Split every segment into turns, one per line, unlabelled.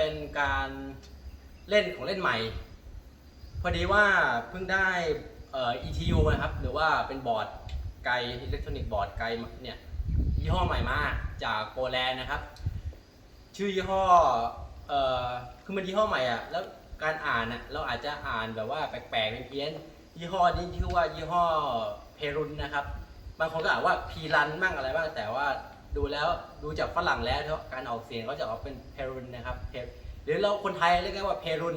เป็นการเล่นของเล่นใหม่ พอดีว่าเพิ่งได้เอ่อ ETU นะครับ หรือว่าเป็นบอร์ดไกลอิเล็กทรอนิกส์บอร์ดไกลเนี่ยยี่ห้อใหม่มาจากโปแลนด์นะครับ ชื่อยี่ห้อเอ่อคือมันยี่ห้อใหม่อะแล้วการอ่านอะเราอาจจะอ่านแบบว่าแปลกๆเพี้ยนยี่ห้อนี้ชื่อว่ายี่ห้อเพรุนนะครับ บางคนก็อ่านว่าพีรันบ้างอะไรบ้างแต่ว่า ดูแล้วดูจากฝรั่งแล้วการออกเสียงเขาจะออกเป็นเพรุนนะครับเพหรือเราคนไทยเรียกว่าเพรุน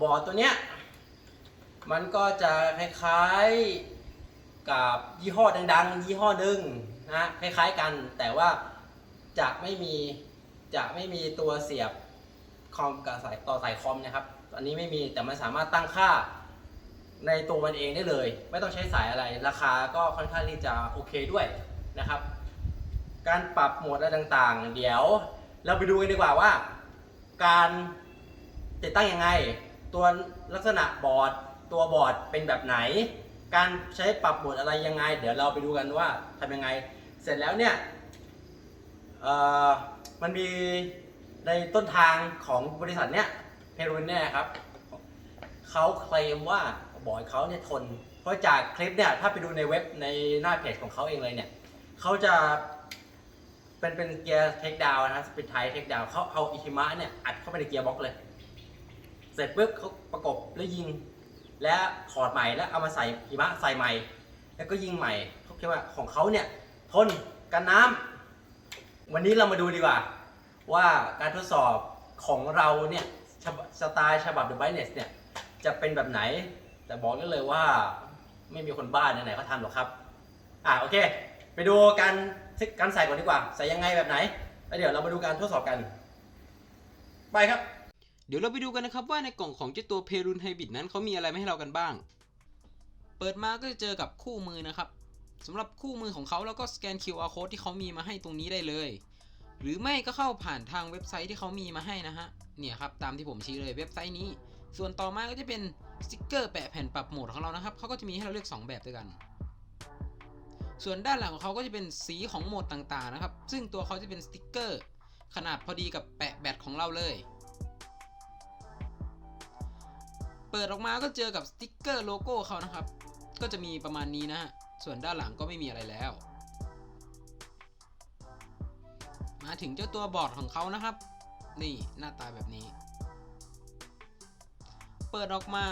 บอตัวเนี้ยมันก็จะคล้ายๆกับยี่ห้อดังๆ ยี่ห้อหนึ่งนะคล้ายๆกันแต่ว่าจะไม่มีจะไม่มีตัวเสียบคอมกับสายต่อสายคอมนะครับ อันนี้ไม่มีแต่มันสามารถตั้งค่าในตัวมันเองได้เลย ไม่ต้องใช้สายอะไร ราคาก็ค่อนข้างที่จะโอเคด้วยนะครับ การปรับโหมดอะไรต่างๆ เดี๋ยว เราไปดูกันดีกว่าว่า การติดตั้งยังไง ตัวลักษณะบอร์ด ตัวบอร์ดเป็นแบบไหน การใช้ปรับโหมดอะไรยังไง เดี๋ยวเราไปดูกันว่าทำยังไง เสร็จแล้วเนี่ยมันมีในต้นทางของบริษัทเนี้ยเพรุนเนี่ยครับเขาเคลมว่าบอร์ดเขาเนี่ยทน เพราะจากคลิปเนี่ยถ้าไปดูในเว็บในหน้าเพจของเขาเองเลยเนี่ยเขาจะ เป็นเป็นเกียร์เทคดาวนะสปีดไทยเทคดาวเขาเอาอิคิมะเนี่ยอัดเข้าไปในเกียร์บล็อกเลย เสร็จปุ๊บเขาประกบแล้วยิง และถอดใหม่แล้วเอามาใส่หิมะใส่ใหม่ แล้วก็ยิงใหม่เขาคิดว่าของเขาเนี่ยทนกันน้ำวันนี้เรามาดูดีกว่า ว่าการทดสอบของเราเนี่ยสไตล์ฉบับ The Brightness เนี่ยจะเป็นแบบไหน แต่บอกได้เลยว่าไม่มีคนบ้าไหนๆเขาทำหรอกครับ อ่าโอเค ไปดูการการใส่ก่อนดีกว่า ใส่ยังไงแบบไหนแล้วเดี๋ยวเรามาดูการทดสอบกัน ไปครับ
เดี๋ยวเราไปดูกันนะครับว่าในกล่องของเจ้าตัวเพรุนไฮบิดนั้นเขามีอะไรมาให้เรากันบ้าง เปิดมาก็จะเจอกับคู่มือนะครับสำหรับคู่มือของเขาแล้วก็สแกน QR code ที่เขามีมาให้ตรงนี้ได้เลย หรือไม่ก็เข้าผ่านทางเว็บไซต์ที่เขามีมาให้นะฮะเนี่ยครับตามที่ผมชี้เลยเว็บไซต์นี้ ส่วนต่อมาก็จะเป็นสติกเกอร์แปะแผ่นปรับโหมดของเรานะครับเขาก็จะมีให้เราเลือก 2 แบบด้วยกัน ส่วนด้านหลังของเขาก็จะเป็นสีของโหมดต่างๆนะครับ ซึ่งตัวเขาจะเป็นสติกเกอร์ ขนาดพอดีกับแปะแบตของเราเลย เปิดออกมาก็เจอกับสติกเกอร์โลโก้เขานะครับ ก็จะมีประมาณนี้นะฮะ ส่วนด้านหลังก็ไม่มีอะไรแล้ว มาถึงเจ้าตัวบอร์ดของเขานะครับ นี่หน้าตาแบบนี้ เปิดออกมา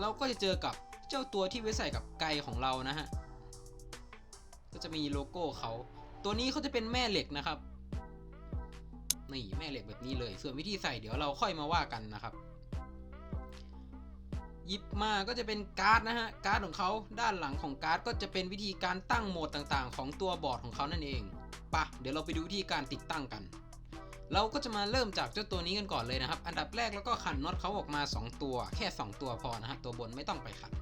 เราก็จะเจอกับเจ้าตัวที่ไว้ใส่กับไกของเรานะฮะ ก็จะมีโลโก้เขา ตัวนี้เขาจะเป็นแม่เหล็กนะครับ นี่แม่เหล็กแบบนี้เลย ส่วนวิธีใส่เดี๋ยวเราค่อยมาว่ากันนะครับ หยิบมาก็จะเป็นการ์ดนะฮะ การ์ดของเขาด้านหลังของการ์ดก็จะเป็นวิธีการตั้งโหมดต่างๆ ของตัวบอร์ดของเขานั่นเองปะเดี๋ยวเราไปดูวิธีการติดตั้งกัน เราก็จะมาเริ่มจากเจ้าตัวนี้กันก่อนเลยนะครับ อันดับแรกแล้วก็ขันน็อตเขาออกมา 2 ตัว แค่ 2 ตัวพอนะฮะตัวบนไม่ต้องไปขัน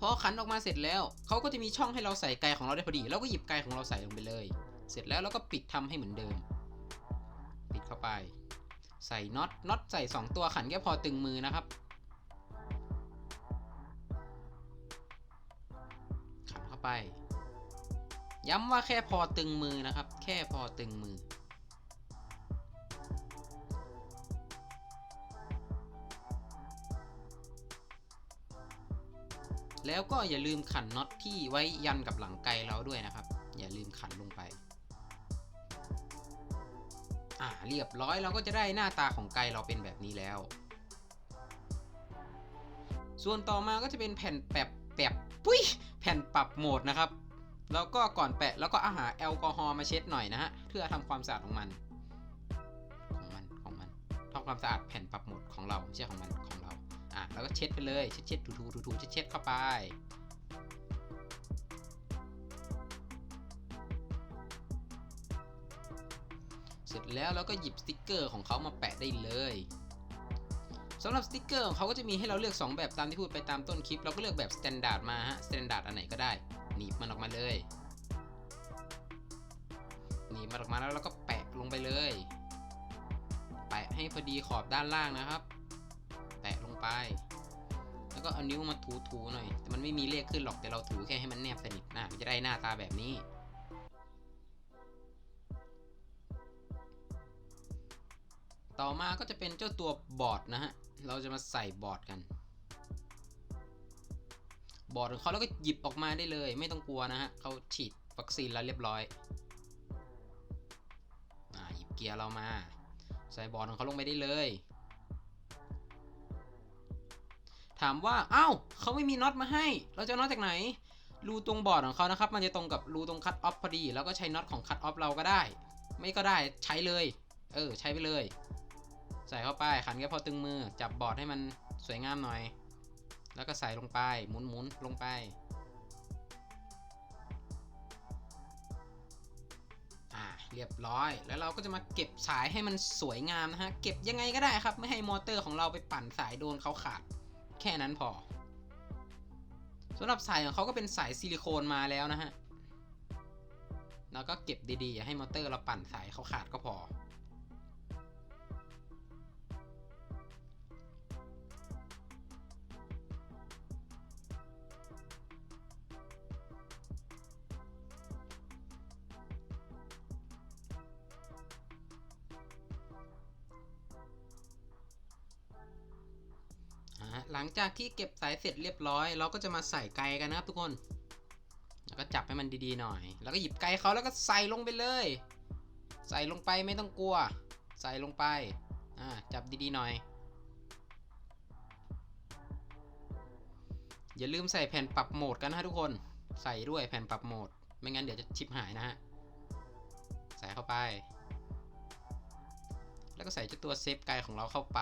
พอขันออกมาเสร็จแล้วเขาก็จะมีช่องให้เราใส่ไกของเราได้พอดีแล้วก็หยิบไกของเราใส่ลงไปเลย เสร็จแล้วเราก็ปิดทำให้เหมือนเดิม ปิดเข้าไป ใส่น็อตน็อตใส่ 2 ตัวขันแค่พอตึงมือนะครับ ขันเข้าไป ย้ำว่าแค่พอตึงมือนะครับ แค่พอตึงมือ แล้วก็อย่าลืมขันน็อตที่ไว้ยันกับหลังไกเราด้วยนะครับ อย่าลืมขันลงไป อ่าเรียบร้อยเราก็จะได้หน้าตาของไกเราเป็นแบบนี้แล้ว ส่วนต่อมาก็จะเป็นแผ่นแปะแปะปุ้ยแผ่นปรับโหมดนะครับ แล้วก็ก่อนแปะแล้วก็อาหารแอลกอฮอล์มาเช็ดหน่อยนะฮะเพื่อทำความสะอาดของมันของมันของมันทำความสะอาดแผ่นปรับโหมดของเราไม่ใช่ของมันของเรา อะแล้วก็เช็ดไปเลย เช็ดเช็ดถูถูถูถูเช็ดเช็ดเข้าไป เสร็จแล้วเราก็หยิบสติกเกอร์ของเขามาแปะได้เลยสำหรับสติกเกอร์ของเขาก็จะมีให้เราเลือก 2 แบบตามที่พูดไปตามต้นคลิป เราก็เลือกแบบสแตนดาร์ดมาฮะสแตนดาร์ดอันไหนก็ได้หนีบมันออกมาเลยหนีบมันออกมาแล้วเราก็แปะลงไปเลย แปะให้พอดีขอบด้านล่างนะครับ ไป แล้วก็เอานิ้วมาถูๆหน่อย แต่มันไม่มีเลขขึ้นหรอกแต่เราถูแค่ให้มันแนบสนิทนะมันจะได้หน้าตาแบบนี้ ต่อมาก็จะเป็นเจ้าตัวบอร์ดนะฮะ เราจะมาใส่บอร์ดกันบอร์ดของเขาแล้วก็หยิบออกมาได้เลย ไม่ต้องกลัวนะฮะเขาฉีดวัคซีนแล้วเรียบร้อยอ่าหยิบเกียร์เรามา ใส่บอร์ดของเขาลงไปได้เลย ถามว่าเอ้าเขาไม่มีน็อตมาให้ เราจะน็อตจากไหน รูตรงบอร์ดของเขานะครับ มันจะตรงกับรูตรงคัตออฟพอดี แล้วก็ใช้น็อตของคัตออฟเราก็ได้ ไม่ก็ได้ใช้เลย เออ ใช้ไปเลย ใส่เข้าไปขันแค่พอตึงมือ จับบอร์ดให้มันสวยงามหน่อย แล้วก็ใส่ลงไป หมุนหมุนลงไป อ่า เรียบร้อย แล้วเราก็จะมาเก็บสายให้มันสวยงามนะฮะ เก็บยังไงก็ได้ครับ ไม่ให้มอเตอร์ของเราไปปั่นสายโดนเขาขาด แค่นั้นพอสำหรับสายของเขาก็เป็นสายซิลิโคนมาแล้วนะฮะ แล้วก็เก็บดีๆ อย่าให้มอเตอร์เราปั่นสายเขาขาดก็พอ หลังจากที่เก็บสายเสร็จเรียบร้อย เราก็จะมาใส่ไกกันนะครับทุกคน แล้วก็จับให้มันดีๆหน่อย แล้วก็หยิบไกเขาแล้วก็ใส่ลงไปเลย ใส่ลงไปไม่ต้องกลัว ใส่ลงไป อ่า จับดีๆหน่อย อย่าลืมใส่แผ่นปรับโหมดกันนะทุกคน ใส่ด้วยแผ่นปรับโหมด ไม่งั้นเดี๋ยวจะชิปหายนะฮะ ใส่เข้าไป แล้วก็ใส่เจ้าตัวเซฟไกของเราเข้าไป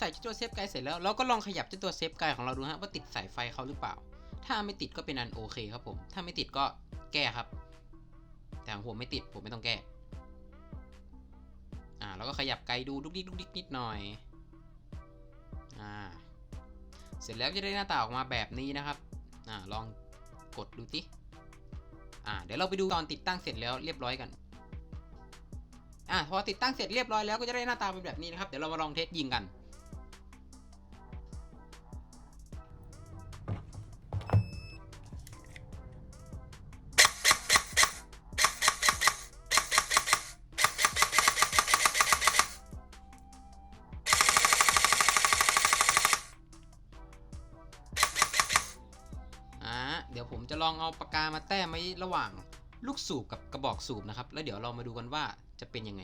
ใส่เจ้าตัวเซฟไกเสร็จแล้วเราก็ลองขยับเจ้าตัวเซฟไกของเราดูฮะว่าติดสายไฟเขาหรือเปล่า ถ้าไม่ติดก็เป็นอันโอเคครับผม ถ้าไม่ติดก็แก้ครับ แต่ของผมไม่ติดผมไม่ต้องแก้ อ่าแล้วก็ขยับไกด์ดูดุกดิกดุกดิกนิดหน่อย อ่า เสร็จแล้วจะได้หน้าตาออกมาแบบนี้นะครับ อ่าลองกดดูติอ่าเดี๋ยวเราไปดูตอนติดตั้งเสร็จแล้วเรียบร้อยกันอะพอติดตั้งเสร็จเรียบร้อยแล้วก็จะได้หน้าตาเป็นแบบนี้นะครับ เดี๋ยวเรามาลองเทสยิงกัน ระหว่างลูกสูบกับกระบอกสูบนะครับ แล้วเดี๋ยวเรามาดูกันว่าจะเป็นยังไง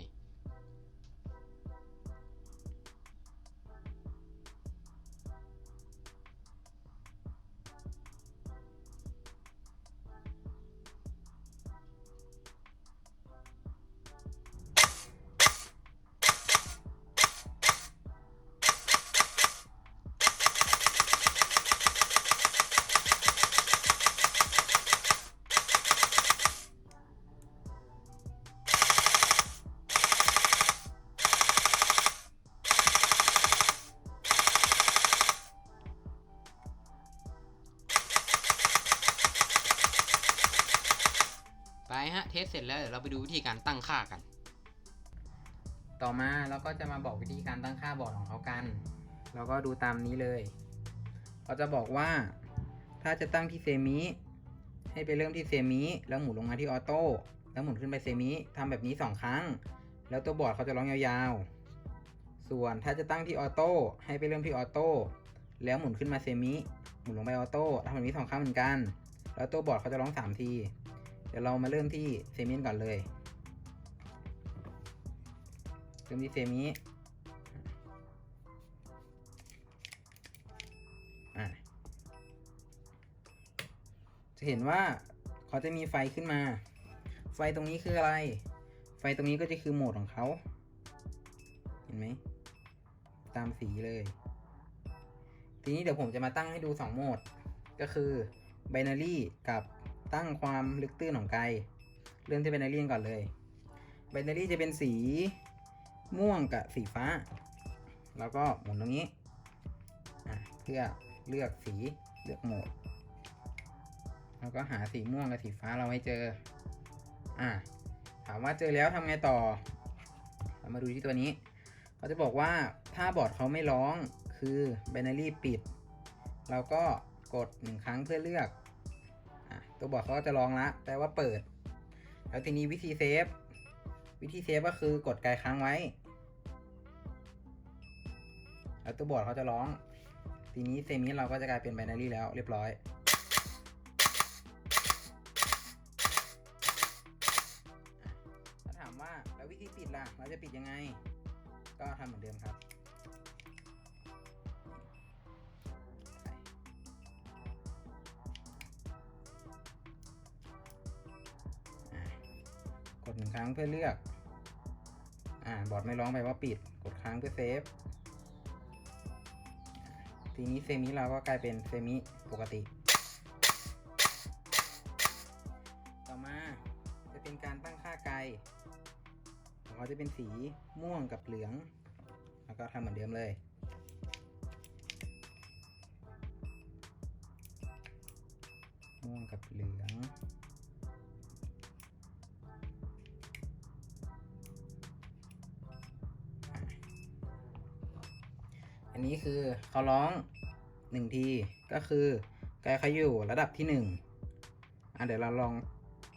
แล้วเดี๋ยวเราไปดูวิธีการตั้งค่ากัน
ต่อมาเราก็จะมาบอกวิธีการตั้งค่าบอร์ดของเขากัน เราก็ดูตามนี้เลยเขาจะบอกว่า ถ้าจะตั้งที่เซมิให้ไปเริ่มที่เซมิแล้วหมุนลงมาที่ออโต้แล้วหมุนขึ้นไปเซมิทำแบบนี้ 2 ครั้ง แล้วตัวบอร์ดเขาจะร้องยาวๆ ส่วนถ้าจะตั้งที่ออโต้ให้ไปเริ่มที่ออโต้แล้วหมุนขึ้นมาเซมิหมุนลงไปออโต้ทำแบบนี้สองครั้งเหมือนกัน แล้วตัวบอร์ดเขาจะร้องสามที ดี๋ยวเรามาเริ่มที่เซมิก่อนเลย เริ่มที่เซมิจะเห็นว่าเขาจะมีไฟขึ้นมา ไฟตรงนี้คืออะไร ไฟตรงนี้ก็จะคือโหมดของเขา เห็นไหม ตามสีเลย ทีนี้เดี๋ยวผมจะมาตั้งให้ดู 2 โหมด ก็คือ binary กับ ตั้งความลึกตื้นของไกล เริ่มที่ binary ก่อนเลย binary จะเป็นสีม่วงกับสีฟ้า แล้วก็หมุนตรงนี้เพื่อเลือกสีเลือกโหมด แล้วก็หาสีม่วงกับสีฟ้าเราให้เจอ อ่าถามว่าเจอแล้วทำไงต่อ เรามาดูที่ตัวนี้ เขาจะบอกว่าถ้าบอร์ดเขาไม่ร้องคือ binary ปิด เราก็กดหนึ่งครั้งเพื่อเลือก ตัวบอร์ดเขาก็จะร้องละแปลว่าเปิด แล้วทีนี้วิธีเซฟ วิธีเซฟก็คือกดไกลค้างไว้ แล้วตัวบอร์ดเขาจะร้อง ทีนี้เซมิเราก็จะกลายเป็น binary แล้วเรียบร้อยถ้าถามว่าแล้ววิธีปิดล่ะ เราจะปิดยังไง ก็ทำเหมือนเดิมครับ กดหนึ่งครั้งเพื่อเลือก อ่า บอร์ดไม่ร้องไปว่าปิด กดค้างเพื่อเซฟ ทีนี้เซมิเราก็กลายเป็นเซมิปกติ ต่อมาจะเป็นการตั้งค่าไกลของเขาจะเป็นสีม่วงกับเหลือง แล้วก็ทำเหมือนเดิมเลยม่วงกับเหลือง อันนี้คือเขาร้องหนึ่งทีก็คือไกลเขาอยู่ระดับที่หนึ่งอะเดี๋ยวเราลอง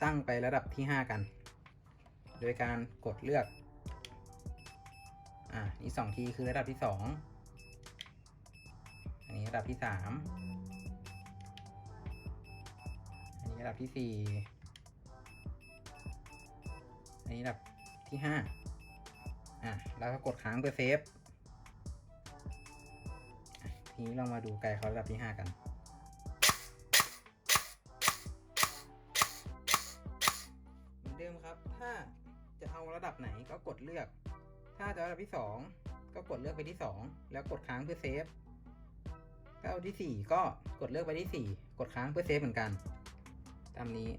ตั้งไประดับที่ห้ากัน โดยการกดเลือก อะนี่สองทีคือระดับที่สองอันนี้ระดับที่สามอันนี้ระดับที่สี่อันนี้ระดับที่ห้าอะแล้วก็กดค้างเพื่อเซฟ ทีนี้เรามาดูไกลเขาระดับที่ห้ากัน เหมือนเดิมครับ ถ้าจะเอาระดับไหนก็กดเลือก ถ้าจะระดับที่สองก็กดเลือกไปที่สองแล้วกดค้างเพื่อเซฟถ้าเอาที่สี่ก็กดเลือกไปที่สี่กดค้างเพื่อเซฟเหมือนกัน ตามนี้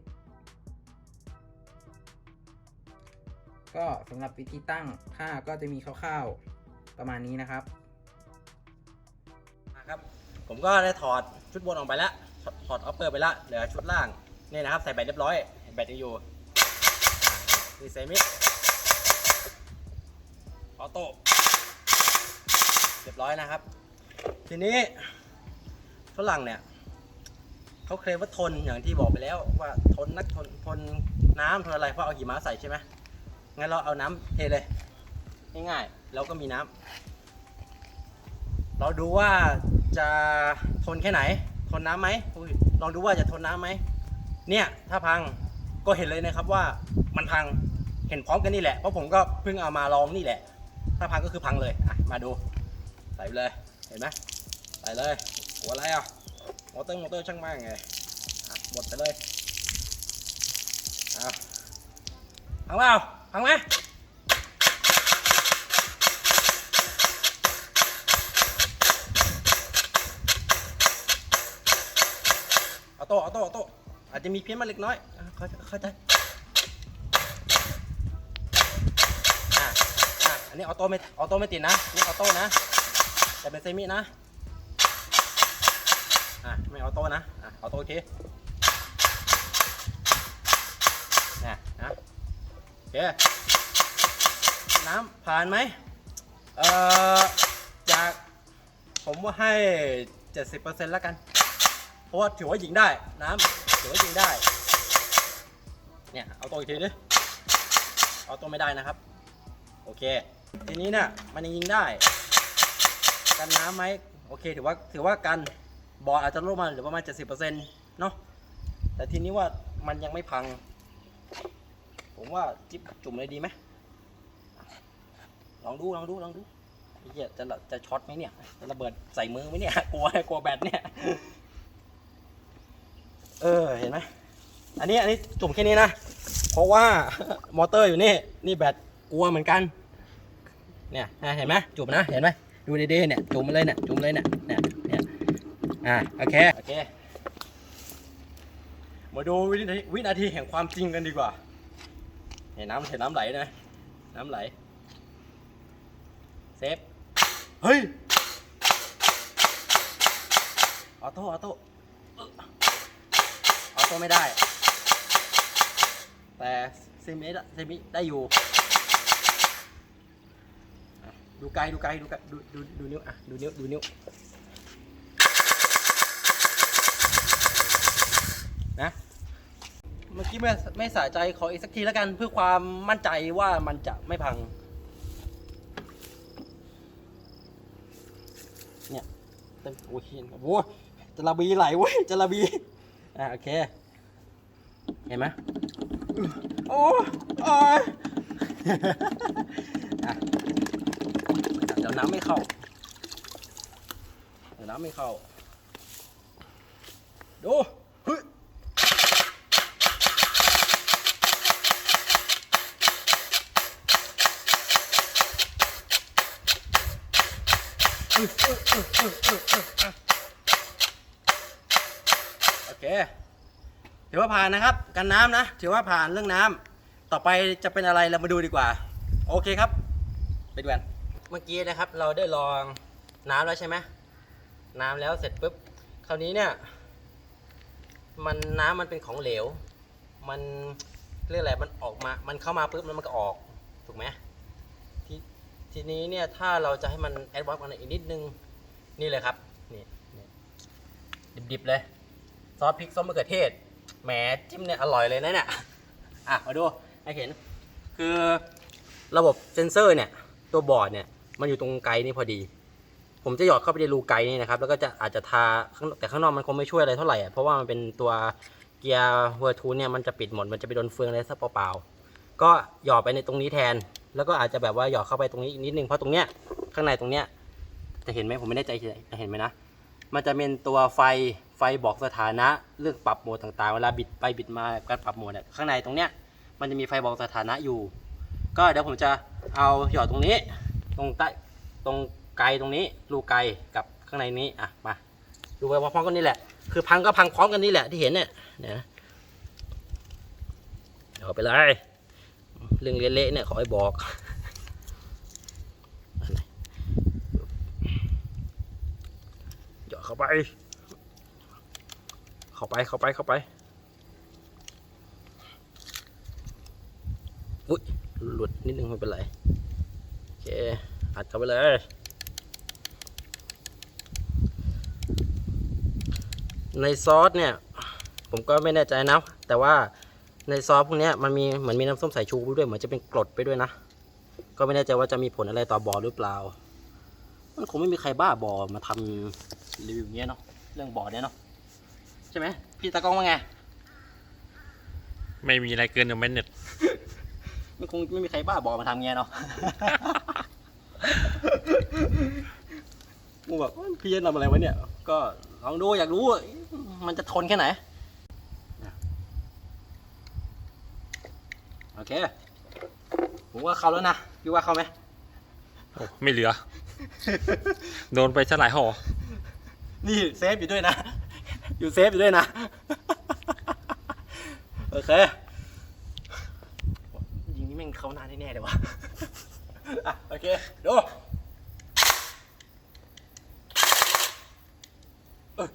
ก็สำหรับวิธีตั้งค่าก็จะมีคร่าวๆประมาณนี้นะครับ
ครับ ผมก็ได้ถอดชุดบนออกไปแล้ว ถอดอดอฟเปอร์ไปแล้วเหลือชุดล่างนี่นะครับ ใส่แบตเรียบร้อย แบตยังอยู่นี่เซมิออโต้เรียบร้อยนะครับ ทีนี้ฝรั่งเนี่ยเขาเคลมว่าทนอย่างที่บอกไปแล้วว่าทนนักทนทนน้ำทนอะไรเพราะเอาหิมะใส่ใช่ไหมงั้นเราเอาน้ำเทเลยง่ายๆแล้วก็มีน้ำเราดูว่า จะทนแค่ไหน ทนน้ำไหมลองดูว่าจะทนน้ำไหมเนี่ยถ้าพังก็เห็นเลยนะครับว่ามันพังเห็นพร้อมกันนี่แหละเพราะผมก็เพิ่งเอามาลองนี่แหละ ถ้าพังก็คือพังเลยอะมาดูใส่เลยเห็นไหมใส่เลยหัวอะไรอะมอเตอร์มอเตอร์ช่างมากไงอะหมดไปเลยอะพังเปล่าพังไหม เอาโต้เอาโต้อาโต้อาจจะมีเพี้ยนมาเล็กน้อยเข้าใจเข้าใจอะอะอันนี้ออโต้ไม่ออโต้ไม่ติดนะนี่ออโต้นะแต่เป็นเซมินะอะไม่ออโต้นะอะออโต้อีกทีนะนะโอเคน้ำผ่านไหมเอ่อจากผมว่าให้ 70%แล้วกัน เพราะว่าถือว่ายิงได้น้ำถือว่ายิงได้ เนี่ยเอาตัวอีกทีดิเอาตัวไม่ได้นะครับ โอเค ทีนี้เนี่ยมันยังยิงได้ กันน้ำไหมโอเค ถือว่าถือว่ากันบอร์ดอาจจะลดมาหรือประมาณ 70%เนาะแต่ทีนี้ว่ามันยังไม่พัง ผมว่าจิ๊บจุ่มเลยดีไหมลองดูลองดูลองดูไอ้เหี้ยจะระจะช็อตไหมเนี่ยจะระเบิดใส่มือไหมเนี่ยกลัวกลัวแบตเนี่ย เออเห็นไหมอันนี้อันนี้จุ่มแค่นี้นะ เพราะว่ามอเตอร์อยู่นี่ นี่แบตกลัวเหมือนกัน เนี่ยนะเห็นไหมจุ่มนะเห็นไหมดูดีๆเนี่ยจุ่มเลยเนี่ยจุ่มเลยเนี่ยเนี่ยเนี่ยอ่าโอเคโอเคมาดูวินาทีวินาทีแห่งความจริงกันดีกว่า เห็นน้ำเห็นน้ำไหลนะ น้ำไหลเซฟเฮ้ยโต้ออโต้ออโต้ ก็ไม่ได้ แต่เซมิได้เซมิได้อยู่ ดูไกลดูไกลดูไกลดูดูดูนิ้วอะดูนิ้วดูนิ้วนะเมื่อกี้ไม่ไม่สะใจขออีกสักทีแล้วกันเพื่อความมั่นใจว่ามันจะไม่พัง เนี่ยเต็มโอ้ยโอ้โหจะระบีไหลเว้ยจะระบี อะโอเค เห็นไหมโอ้โอ้ยอะเดี๋ยวน้ำไม่เข้า เดี๋ยวน้ำไม่เข้า ดูเฮ้ยโอเค ถือว่าผ่านนะครับ กันน้ำนะ ถือว่าผ่านเรื่องน้ำต่อไปจะเป็นอะไรเรามาดูดีกว่า โอเคครับ ไปดูกัน เมื่อกี้นะครับ เราได้ลองน้ำแล้วใช่ไหมน้ำแล้วเสร็จปุ๊บ คราวนี้เนี่ย มันน้ำมันเป็นของเหลว มันเรียกอะไร มันออกมา มันเข้ามาปุ๊บแล้วมันก็ออก ถูกไหมทีทีนี้เนี่ย ถ้าเราจะให้มันแอดวานซ์กันอีกนิดนึง นี่เลยครับ นี่นี่ดิบๆเลย ซอสพริกส้มมะเขือเทศ แหมจิ้มเนี่ยอร่อยเลยนะเนี่ย อะมาดูให้เห็น คือระบบเซนเซอร์เนี่ย ตัวบอร์ดเนี่ย มันอยู่ตรงไกลนี่พอดี ผมจะหยอดเข้าไปในรูไกลนี่นะครับ แล้วก็จะอาจจะทาแต่ข้างนอกมันคงไม่ช่วยอะไรเท่าไหร่อะเพราะว่ามันเป็นตัวเกียร์เวอร์ทูเนี่ยมันจะปิดหมด มันจะไปโดนเฟืองอะไรซะเปล่าๆ ก็หยอดไปในตรงนี้แทน แล้วก็อาจจะแบบว่าหยอดเข้าไปตรงนี้อีกนิดนึง เพราะตรงเนี้ยข้างในตรงเนี้ยจะเห็นไหมผมไม่แน่ใจจะเห็นไหมนะ มันจะเป็นตัวไฟไฟบอกสถานะเรื่องปรับโหมดต่างๆ เวลาบิดไปบิดมาการปรับโหมดเนี่ยข้างในตรงเนี้ยมันจะมีไฟบอกสถานะอยู่ ก็เดี๋ยวผมจะเอาหยอดตรงนี้ ตรงใต้ตรงไกลตรงนี้รูไกลกับข้างในนี้อะมาดูไปพร้อมๆกันนี่แหละคือพังก็พังพร้อมกันนี่แหละที่เห็นเนี่ยเนี่ยเอาไปเลยเรื่องเละๆเนี่ยขอให้บอกอันไหนหยอด เข้าไป เข้าไป เข้าไป เข้าไป อุ้ย หลุดนิดนึงไม่เป็นไร โอเค อัดเข้าไปเลย ในซอสเนี่ย ผมก็ไม่แน่ใจนะ แต่ว่าในซอสพวกนี้มันมีเหมือนมีน้ำส้มสายชูด้วย เหมือนจะเป็นกรดไปด้วยนะ ก็ไม่แน่ใจว่าจะมีผลอะไรต่อบอหรือเปล่า มันคงไม่มีใครบ้าบอมาทำ รีวิวอย่างเงี้ยเนาะเรื่องบอเนี้ยเนาะใช่ไหมพี่ตากล้องว่าไง
ไม่มีอะไรเกินหนึ่งเมตรเน็ต
มันคงไม่มีใครบ้าบอมาทำเงี้ยเนาะกูแบบพี่จะทำอะไรวะเนี่ย ก็ลองดูอยากรู้ว่ามันจะทนแค่ไหนโอเคผมว่าเข้าแล้วนะพี่ว่าเข้าไหม
โอ้ไม่เหลือ โดนไปฉลายห่อ
นี่เซฟอยู่ด้วยนะ อยู่เซฟอยู่ด้วยนะ โอเค ยิงนี่แม่งเข้าหน้าแน่ๆเลยวะอะโอเค ดูเอ้ย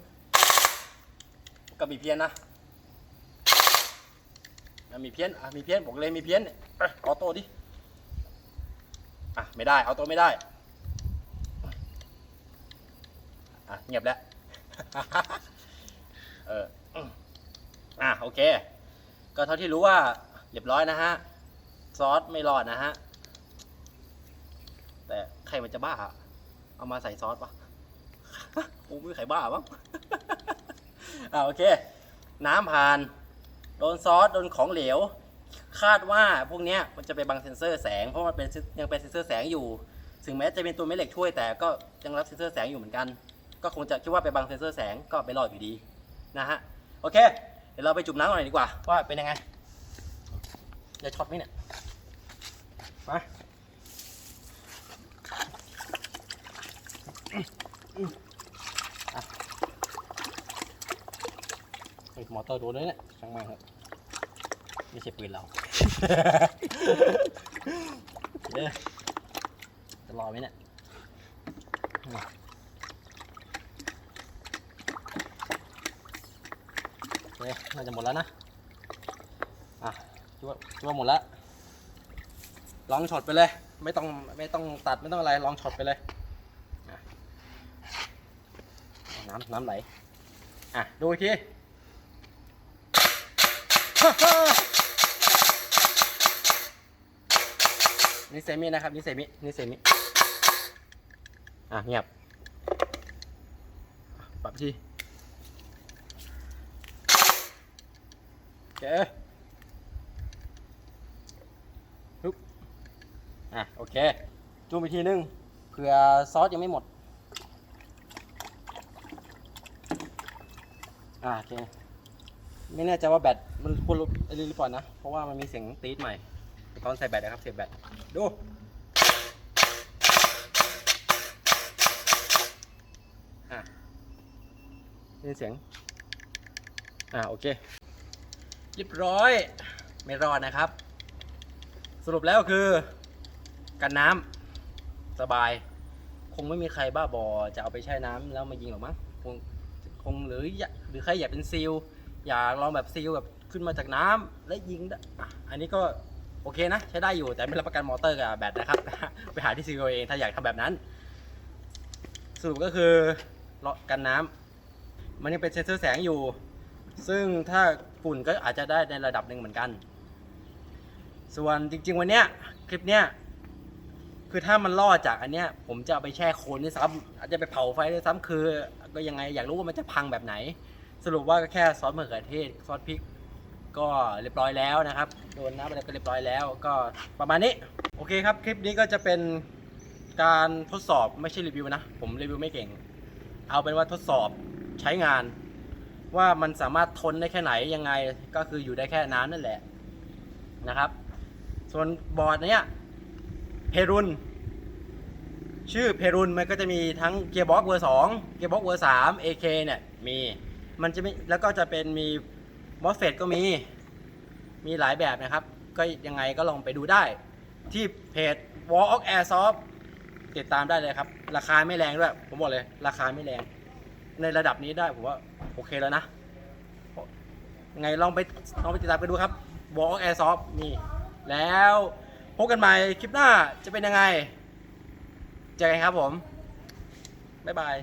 ก็มีเพี้ยนนะอะมีเพี้ยนอะมีเพี้ยนบอกเลยมีเพี้ยนเนี่ยเอ้ยออโต้ดิ อะ ไม่ได้ เอาตัวไม่ได้ อะเงียบแล้ว เออ อะโอเค ก็เท่าที่รู้ว่าเรียบร้อยนะฮะ ซอสไม่รอดนะฮะ แต่ใครมันจะบ้า เอามาใส่ซอสปะคงไม่มีใครบ้าบ้างอะโอเค น้ำผ่าน โดนซอส โดนของเหลว คาดว่าพวกเนี้ยมันจะไปบังเซนเซอร์แสง เพราะมันเป็นยังเป็นเซนเซอร์แสงอยู่ ถึงแม้จะเป็นตัวแม่เหล็กช่วยแต่ก็ยังรับเซนเซอร์แสงอยู่เหมือนกัน ก็คงจะคิดว่าไปบังเซนเซอร์แสงก็ไปรอดอยู่ดีนะฮะโอเค เดี๋ยวเราไปจุ่มน้ำกันหน่อยดีกว่าว่าเป็นยังไงจะช็อตไหมเนี่ยมาอะเฮ้ยมอเตอร์โดนเลยเนี่ยช่างม่งครับไม่ใช่ปืนเราจะรอไหมเนี่ย น่าจะหมดแล้วนะ อะคิดว่าคิดว่าหมดแล้ว ลองช็อตไปเลย ไม่ต้องไม่ต้องตัดไม่ต้องอะไร ลองช็อตไปเลย น้ำน้ำไหล อะ ดูอีกทีนี่เซมินะครับนี่เซมินี่เซมิ อะเงียบปรับทีโอเคฮึบอะ โอเค จุ่มอีกทีนึงเผื่อซอสยังไม่หมด อะโอเค ไม่แน่ใจว่าแบตมันควรลดอะไรหรือเปล่านะ เพราะว่ามันมีเสียงตีดใหม่ ตอนใส่แบตนะครับเสียบแบต ดูอะยินเสียง อ่าโอเค เรียบร้อย ไม่รอดนะครับ สรุปแล้วคือ กันน้ำสบาย คงไม่มีใครบ้าบอจะเอาไปแช่น้ำแล้วมายิงหรอกมั้งคงคงหรือหรือใครอยากเป็นซีลอยากลองแบบซีลแบบขึ้นมาจากน้ำและยิงอันนี้ก็โอเคนะ ใช้ได้อยู่แต่ไม่รับประกันมอเตอร์กับแบตนะครับ ไปหาที่ซีลเองถ้าอยากทำแบบนั้น สรุปก็คือเลาะกันน้ำมันยังเป็นเซนเซอร์แสงอยู่ ซึ่งถ้าฝุ่นก็อาจจะได้ในระดับหนึ่งเหมือนกัน ส่วนจริง ๆ วันเนี้ยคลิปเนี้ยคือถ้ามันรอดจากอันเนี้ย ผมจะเอาไปแช่โคลนด้วยซ้ำอาจจะไปเผาไฟด้วยซ้ำคือ ก็ยังไงอยากรู้ว่ามันจะพังแบบไหน สรุปว่าก็แค่ซอสมะเขือเทศซอสพริกก็เรียบร้อยแล้วนะครับ โดนน้ำอะไรก็เรียบร้อยแล้วก็ประมาณนี้ โอเคครับ คลิปนี้ก็จะเป็นการทดสอบไม่ใช่รีวิวนะ ผมรีวิวไม่เก่ง เอาเป็นว่าทดสอบใช้งาน ว่ามันสามารถทนได้แค่ไหนยังไงก็คืออยู่ได้แค่น้ำนั่นแหละนะครับ ส่วนบอร์ดเนี้ยเพรุนชื่อเพรุนมันก็จะมีทั้งเกียร์บ็อกเวอร์สองเกียร์บ็อกเวอร์สาม AK เคเนี่ยมีมันจะไม่แล้วก็จะเป็นมีมอสเฟตก็มีมีหลายแบบนะครับ ก็ยังไงก็ลองไปดูได้ ที่เพจ Wall of Airsoft ติดตามได้เลยครับ ราคาไม่แรงด้วย ผมบอกเลย ราคาไม่แรง ในระดับนี้ได้ผมว่าโอเคแล้วนะยังไงลองไปลองไปติดตามกันดูครับ Wall of Airsoft นี่ แล้วพบกันใหม่คลิปหน้าจะเป็นยังไง เจอกันครับผม บ๊ายบาย